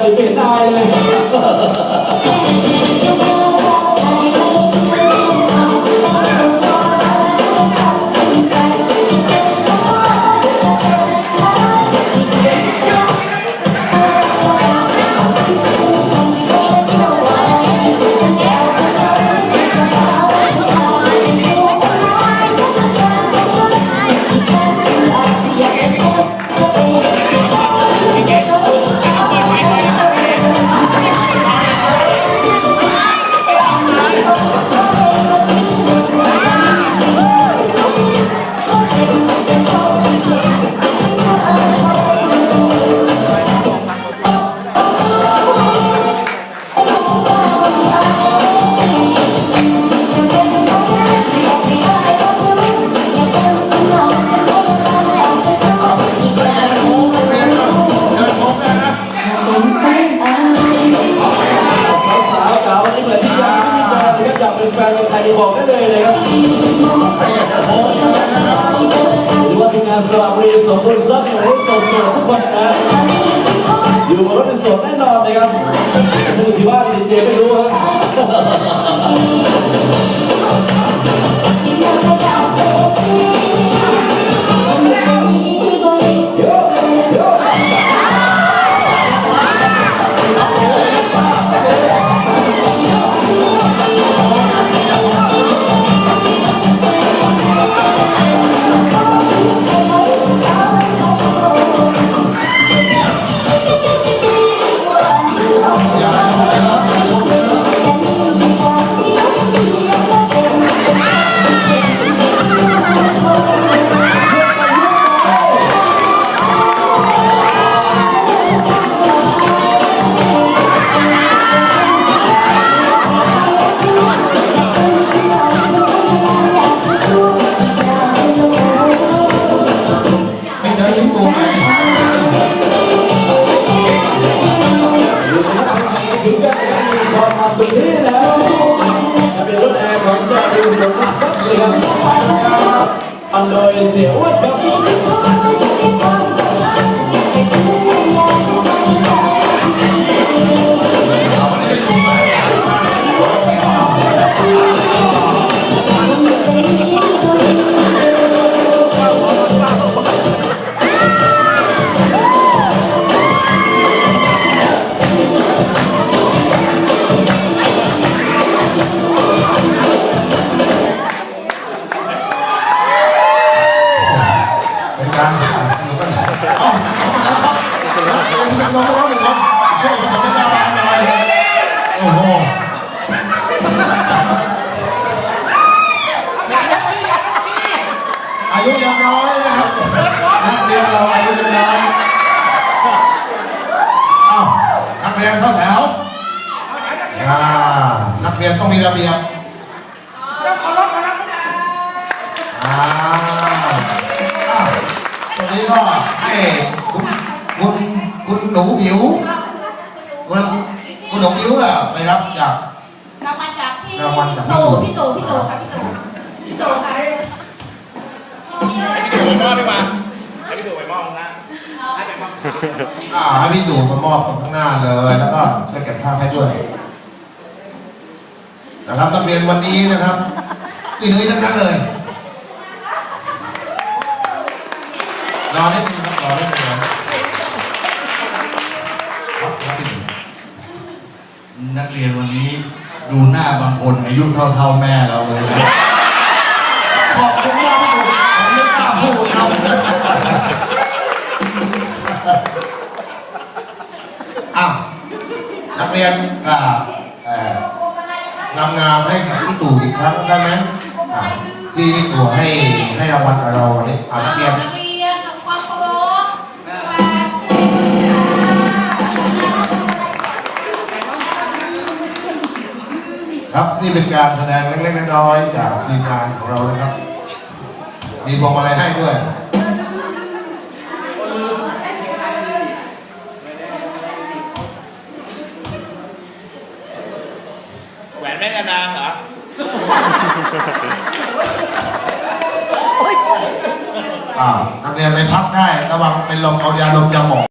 từ biển ai lên. เป็นแฟนคนไทยบอกได้เลยเลยครับใครอกจะโค้งเชิญนะครับหรือว่าทีมงานสระบุรีสมบูรณ์ทรัพย์ในวันนี้สดๆทุกคนนะอยู่บนรถสดแน่นอนนะครับ ครั รียนเข้าแถวอ่านักเรียนต้องมีระเบียบอ่าอ้าวตรงนี้ก็ให้คุณคุณคุณหนูหิวคุณคุณหนูหิวอะไปรับจากรางวัลจากพี่รางวัลจากพี่ตู่ตู่พี่ตู่พี่ตู่ค่ะพี่ตู่พี่ตู่ค่ะ พี่ตู่ไปมอบนะให้ไปมอบอ่าให้พี่ตู่มามอบตรงข้างหน้าเลย แล้วก็ช่วยเก็บภาพให้ด้วย นะครับนักเรียนวันนี้นะครับอีนุ้ยทั้งนั้นเลยรอนิดนึงครับรอนิดนึงนะครับครับครับพี่ตู่นักเรียนวันนี้ดูหน้าบางคนอายุเท่าๆแม่เราเลยนะ กราบเอ่องามๆให้กับพี่ตู่อีกครั้งได้ไหมพี่พี่ตู่ให้ให้รางวัลกับเราวันนี้อ่านักเรียนนักเรียนทำความเคารพครับนี่เป็นการแสดงเล็กๆน้อยๆจากทีมงานของเรานะครับ มีพวงมาลัยให้ด้วย วนแม่กระนางเหรออ่านักเรียนไปพักได้ ระวังเป็นลมเอายาลมยาหมอง